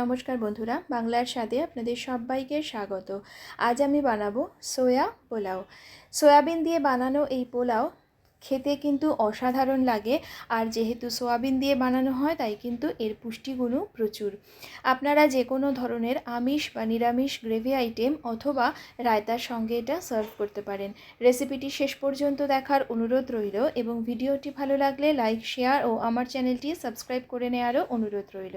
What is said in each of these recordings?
নমস্কার বন্ধুরা, বাংলার স্বাদে আপনাদের সবাইকে স্বাগত। আজ আমি বানাবো সোয়া পোলাও। সয়াবিন দিয়ে বানানো এই পোলাও খেতে কিন্তু অসাধারণ লাগে। আর যেহেতু সোয়াবিন দিয়ে বানানো হয়, তাই কিন্তু এর পুষ্টিগুণও প্রচুর। আপনারা যে কোনো ধরনের আমিষ বা নিরামিষ গ্রেভি আইটেম অথবা রায়তার সঙ্গে এটা সার্ভ করতে পারেন। রেসিপিটি শেষ পর্যন্ত দেখার অনুরোধ রইল এবং ভিডিওটি ভালো লাগলে লাইক, শেয়ার ও আমার চ্যানেলটি সাবস্ক্রাইব করে নেওয়ারও অনুরোধ রইল।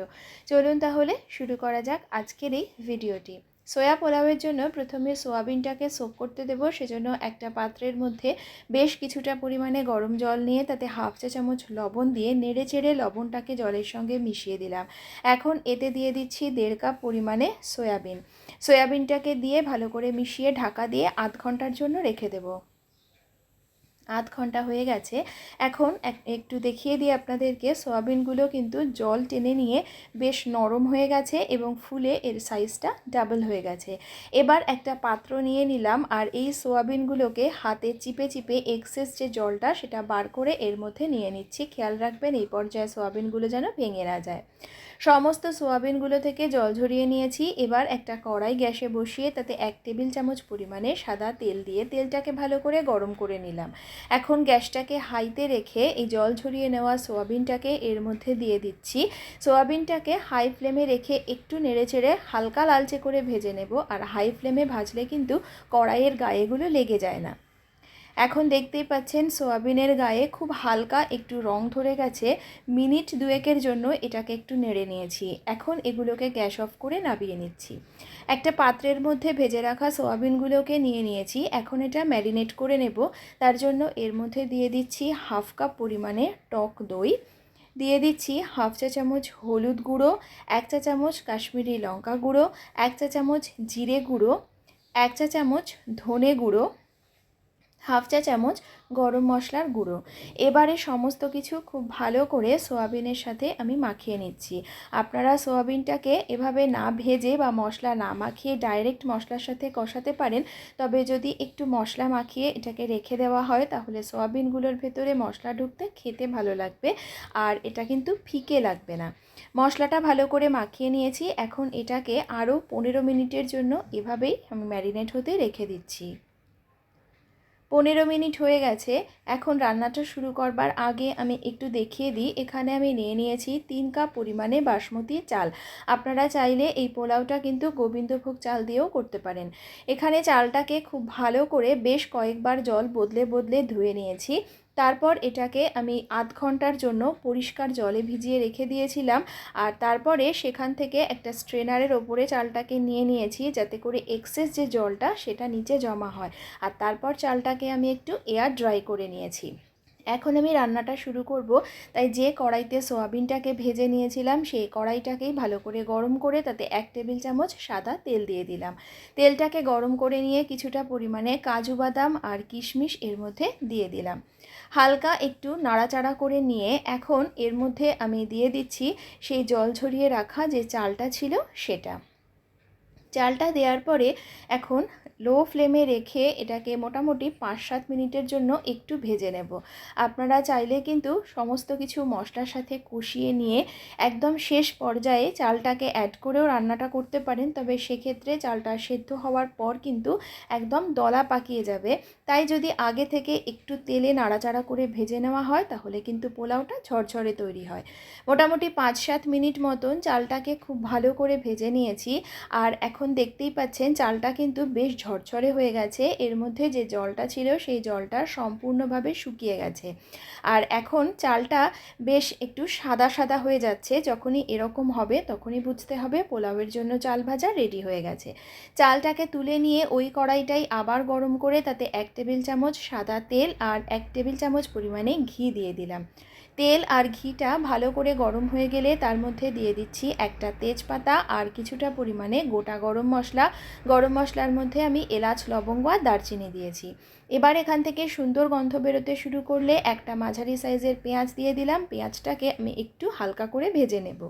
চলুন তাহলে শুরু করা যাক আজকের এই ভিডিওটি। সোয়া পোলাওয়ের জন্য প্রথমে সোয়াবিনটাকে সোপ করতে দেবো, সেজন্য একটা পাত্রের মধ্যে বেশ কিছুটা পরিমাণে গরম জল নিয়ে তাতে হাফ চা চামচ লবণ দিয়ে নেড়ে চেড়ে লবণটাকে জলের সঙ্গে মিশিয়ে দিলাম। এখন এতে দিয়ে দিচ্ছি দেড় কাপ পরিমাণে সোয়াবিন। সোয়াবিনটাকে দিয়ে ভালো করে মিশিয়ে ঢাকা দিয়ে আধ ঘণ্টার জন্য রেখে দেবো। আধ ঘণ্টা হয়ে গেছে। এখন একটু দেখিয়ে দিই আপনাদেরকে, সোয়াবিনগুলো কিন্তু জল টেনে নিয়ে বেশ নরম হয়ে গেছে এবং ফুলে এর সাইজটা ডাবল হয়ে গেছে। এবার একটা পাত্র নিয়ে নিলাম আর এই সোয়াবিনগুলোকে হাতে চিপে চিপে এক্সেস যে জলটা সেটা বার করে এর মধ্যে নিয়ে নিচ্ছি। খেয়াল রাখবেন এই পর্যায়ে সোয়াবিনগুলো যেন ভেঙে না যায়। সমস্ত সোয়াবিনগুলো থেকে জল ঝরিয়ে নিয়েছি। এবার একটা কড়াই গ্যাসে বসিয়ে তাতে এক টেবিল চামচ পরিমাণে সাদা তেল দিয়ে তেলটাকে ভালো করে গরম করে নিলাম। এখন গ্যাসটাকে হাইতে রেখে এই জল ঝরিয়ে নেওয়া সোয়াবিনটাকে এর মধ্যে দিয়ে দিচ্ছি। সোয়াবিনটাকে হাই ফ্লেমে রেখে একটু নেড়েচেড়ে হালকা লালচে করে ভেজে নেব। আর হাই ফ্লেমে ভাজলে কিন্তু কড়াইয়ের গায়েগুলো লেগে যায় না। এখন দেখতেই পাচ্ছেন সোয়াবিনের গায়ে খুব হালকা একটু রং ধরে গেছে। মিনিট দুয়েকের জন্য এটাকে একটু নেড়ে নিয়েছি। এখন এগুলোকে গ্যাস অফ করে নামিয়ে নিচ্ছি। একটা পাত্রের মধ্যে ভেজে রাখা সোয়াবিনগুলোকে নিয়ে নিয়েছি। এখন এটা ম্যারিনেট করে নেব। তার জন্য এর মধ্যে দিয়ে দিচ্ছি হাফ কাপ পরিমাণে টক দই। দিয়ে দিচ্ছি হাফ চা চামচ হলুদ গুঁড়ো, এক চা চামচ কাশ্মীরি লঙ্কা গুঁড়ো, এক চা চামচ জিরে গুঁড়ো, এক চা চামচ ধনে গুঁড়ো হাফ চা চামচ গরম মশলার গুঁড়ো। এবারে সমস্ত কিছু খুব ভালো করে সোয়াবিনের সাথে আমি মাখিয়ে নিচ্ছি। আপনারা সোয়াবিনটাকে এভাবে না ভেজে বা মশলা না মাখিয়ে ডাইরেক্ট মশলার সাথে কষাতে পারেন। তবে যদি একটু মশলা মাখিয়ে এটাকে রেখে দেওয়া হয়, তাহলে সোয়াবিনগুলোর ভেতরে মশলা ঢুকতে খেতে ভালো লাগবে। আর এটা কিন্তু ফিকে লাগবে না। মশলাটা ভালো করে মাখিয়ে নিয়েছি। এখন এটাকে আরও পনেরো মিনিটের জন্য এভাবেই আমি ম্যারিনেট হতে রেখে দিচ্ছি। পনেরো মিনিট হয়ে গেছে, এখন রান্নাটা শুরু করবার আগে আমি একটু দেখিয়ে দিই। এখানে আমি নিয়ে নিয়েছি তিন কাপ পরিমাণে বাসমতি চাল। আপনারা চাইলে এই পোলাওটা কিন্তু গোবিন্দভোগ চাল দিয়েও করতে পারেন। এখানে চালটাকে খুব ভালো করে বেশ কয়েকবার জল বদলে বদলে ধুয়ে নিয়েছি। তারপর এটাকে আমি আধ ঘণ্টার জন্য পরিষ্কার জলে ভিজিয়ে রেখে দিয়েছিলাম। আর তারপরে সেখান থেকে একটা স্ট্রেনারের ওপরে চালটাকে নিয়ে নিয়েছি যাতে করে এক্সেস যে জলটা সেটা নিচে জমা হয়। আর তারপর চালটাকে আমি একটু এয়ার ড্রাই করে নিয়েছি। এখন আমি রান্নাটা শুরু করব। তাই যে কড়াইতে সোয়াবিনটাকে ভেজে নিয়েছিলাম, সেই কড়াইটাকেই ভালো করে গরম করে তাতে এক টেবিল চামচ সাদা তেল দিয়ে দিলাম। তেলটাকে গরম করে নিয়ে কিছুটা পরিমাণে কাজু বাদাম আর কিশমিশ এর মধ্যে দিয়ে দিলাম। হালকা একটু নাড়াচাড়া করে নিয়ে এখন এর মধ্যে আমি দিয়ে দিচ্ছি সেই জল ঝরিয়ে রাখা যে চালটা ছিল সেটা। চালটা দেওয়ার পরে এখন লো ফ্লেমে রেখে এটাকে মোটামুটি পাঁচ সাত মিনিটের জন্য একটু ভেজে নেব। আপনারা চাইলে কিন্তু সমস্ত কিছু মশলার সাথে কষিয়ে নিয়ে একদম শেষ পর্যায়ে চালটাকে অ্যাড করেও রান্নাটা করতে পারেন। তবে সেক্ষেত্রে চালটা সেদ্ধ হওয়ার পর কিন্তু একদম দলা পাকিয়ে যাবে। তাই যদি আগে থেকে একটু তেলে নাড়াচাড়া করে ভেজে নেওয়া হয়, তাহলে কিন্তু পোলাওটা ঝরঝরে তৈরি হয়। মোটামুটি পাঁচ সাত মিনিট মতন চালটাকে খুব ভালো করে ভেজে নিয়েছি। আর এখন দেখতেই পাচ্ছেন, চালটা কিন্তু বেশ ঝরঝরে হয়ে গেছে। এর মধ্যে যে জলটা ছিল, সেই জলটা সম্পূর্ণভাবে শুকিয়ে গেছে। আর এখন চালটা বেশ একটু সাদা সাদা হয়ে যাচ্ছে। যখনই এরকম হবে, তখনই বুঝতে হবে পোলাওয়ের জন্য চাল ভাজা রেডি হয়ে গেছে। চালটাকে তুলে নিয়ে ওই কড়াইটাই আবার গরম করে তাতে এক টেবিল চামচ সাদা তেল আর এক টেবিল চামচ পরিমাণে ঘি দিয়ে দিলাম। তেল আর ঘিটা ভালো করে গরম হয়ে গেলে তার মধ্যে দিয়ে দিচ্ছি একটা তেজপাতা আর কিছুটা পরিমাণে গোটা গরম মশলা। গরম মশলার মধ্যে আমি এলাচ, লবঙ্গ আর দারচিনি দিয়েছি। এবার এখান থেকে সুন্দর গন্ধ বেরোতে শুরু করলে একটা মাঝারি সাইজের পেঁয়াজ দিয়ে দিলাম। পেঁয়াজটাকে আমি একটু হালকা করে ভেজে নেব।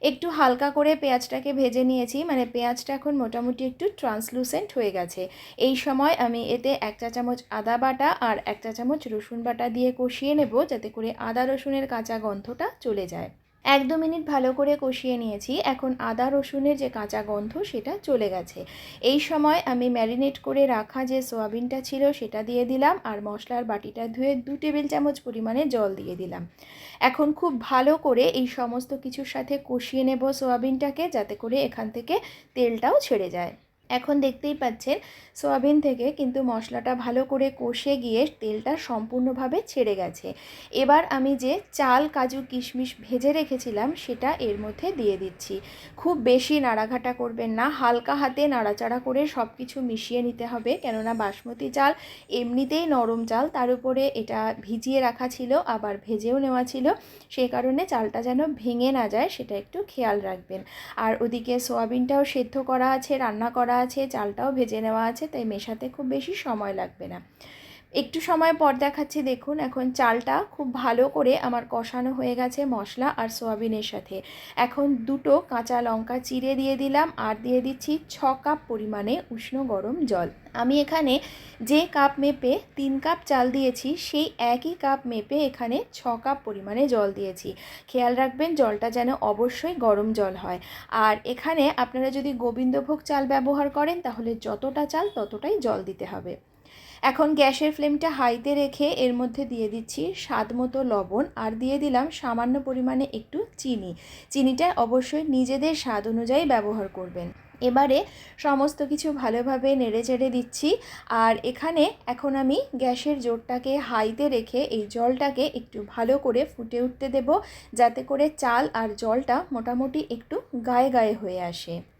একটু হালকা করে পেঁয়াজটাকে ভেজে নিয়েছি। মানে পেঁয়াজটা এখন মোটামুটি একটু ট্রান্সলুসেন্ট হয়ে গেছে। এই সময় আমি এতে এক চা চামচ আদা বাটা আর এক চা চামচ রসুন বাটা দিয়ে কষিয়ে নেব, যাতে করে আদা রসুনের কাঁচা গন্ধটা চলে যায়। এক দু মিনিট ভালো করে কষিয়ে নিয়েছি। এখন আদা, রসুনের যে কাঁচা গন্ধ সেটা চলে গেছে। এই সময় আমি ম্যারিনেট করে রাখা যে সোয়াবিনটা ছিল সেটা দিয়ে দিলাম আর মশলার বাটিটা ধুয়ে দু টেবিল চামচ পরিমাণে জল দিয়ে দিলাম। এখন খুব ভালো করে এই সমস্ত কিছুর সাথে কষিয়ে নেব সোয়াবিনটাকে যাতে করে এখান থেকে তেলটাও ছেড়ে যায়। এখন দেখতেই পাচ্ছেন সোয়াবিন থেকে কিন্তু মশলাটা ভালো করে কষে গিয়ে তেলটা সম্পূর্ণভাবে ছেড়ে গেছে। এবার আমি যে চাল কাজু কিশমিশ ভেজে রেখেছিলাম সেটা এর মধ্যে দিয়ে দিচ্ছি। খুব বেশি নাড়াঘাটা করবেন না, হালকা হাতে নাড়াচাড়া করে সব কিছু মিশিয়ে নিতে হবে। কেননা বাসমতি চাল এমনিতেই নরম চাল, তার উপরে এটা ভিজিয়ে রাখা ছিল, আবার ভেজেও নেওয়া ছিল। সেই কারণে চালটা যেন ভেঙে না যায়, সেটা একটু খেয়াল রাখবেন। আর ওদিকে সোয়াবিনটাও সেদ্ধ করা আছে, রান্না করা আছে চালটাও ভেজে নেওয়া আছে তাই মেশাতে খুব বেশি সময় লাগবে না। একটু সময় পর দেখাচ্ছি, দেখুন, এখন চালটা খুব ভালো করে আমার কষানো হয়ে গেছে মশলা আর সোয়াবিনের সাথে। এখন দুটো কাঁচা লঙ্কা চিড়ে দিয়ে দিলাম আর দিয়ে দিচ্ছি ছ কাপ পরিমাণে উষ্ণ গরম জল। আমি এখানে যে কাপ মেপে তিন কাপ চাল দিয়েছি, সেই একই কাপ মেপে এখানে ছ কাপ পরিমাণে জল দিয়েছি। খেয়াল রাখবেন, জলটা যেন অবশ্যই গরম জল হয়। আর এখানে আপনারা যদি গোবিন্দভোগ চাল ব্যবহার করেন, তাহলে যতটা চাল ততটাই জল দিতে হবে। এখন গ্যাসের ফ্লেমটা হাইতে রেখে এর মধ্যে দিয়ে দিচ্ছি স্বাদ মতো লবণ আর দিয়ে দিলাম সামান্য পরিমাণে একটু চিনি। চিনিটা অবশ্যই নিজেদের স্বাদ অনুযায়ী ব্যবহার করবেন। এবারে সমস্ত কিছু ভালোভাবে নেড়ে চেড়ে দিচ্ছি আর এখানে এখন আমি গ্যাসের জোরটাকে হাইতে রেখে এই জলটাকে একটু ভালো করে ফুটে উঠতে দেব, যাতে করে চাল আর জলটা মোটামুটি একটু গায়ে গায়ে হয়ে আসে।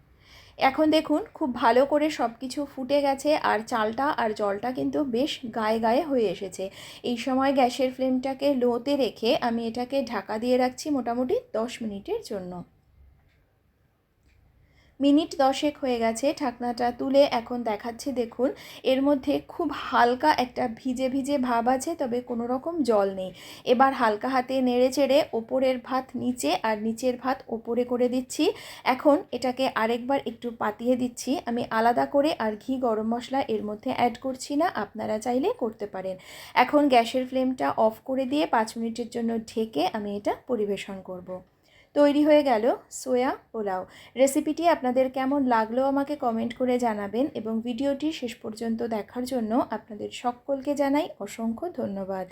এখন দেখুন, খুব ভালো করে সব কিছু ফুটে গেছে আর চালটা আর জলটা কিন্তু বেশ গায়ে গায়ে হয়ে এসেছে। এই সময় গ্যাসের ফ্লেমটাকে লোতে রেখে আমি এটাকে ঢাকা দিয়ে রাখছি মোটামুটি দশ মিনিটের জন্য। মিনিট দশেক হয়ে গেছে ঢাকনাটা তুলে এখন দেখাচ্ছি, দেখুন। এর মধ্যে খুব হালকা একটা ভিজে ভিজে ভাব আছে, তবে কোনো রকম জল নেই। এবার হালকা হাতে নেড়ে চেড়ে ওপরের ভাত নিচে আর নিচের ভাত ওপরে করে দিচ্ছি। এখন এটাকে আরেকবার একটু পাতিয়ে দিচ্ছি। আমি আলাদা করে আর ঘি গরম মশলা এর মধ্যে অ্যাড করছি না, আপনারা চাইলে করতে পারেন। এখন গ্যাসের ফ্লেমটা অফ করে দিয়ে পাঁচ মিনিটের জন্য ঢেকে আমি এটা পরিবেশন করব। তৈরি হয়ে গেল সোয়া পোলাও। রেসিপিটি আপনাদের কেমন লাগল আমাকে কমেন্ট করে জানাবেন এবং ভিডিওটি শেষ পর্যন্ত দেখার জন্য আপনাদের সকলকে জানাই অসংখ্য ধন্যবাদ।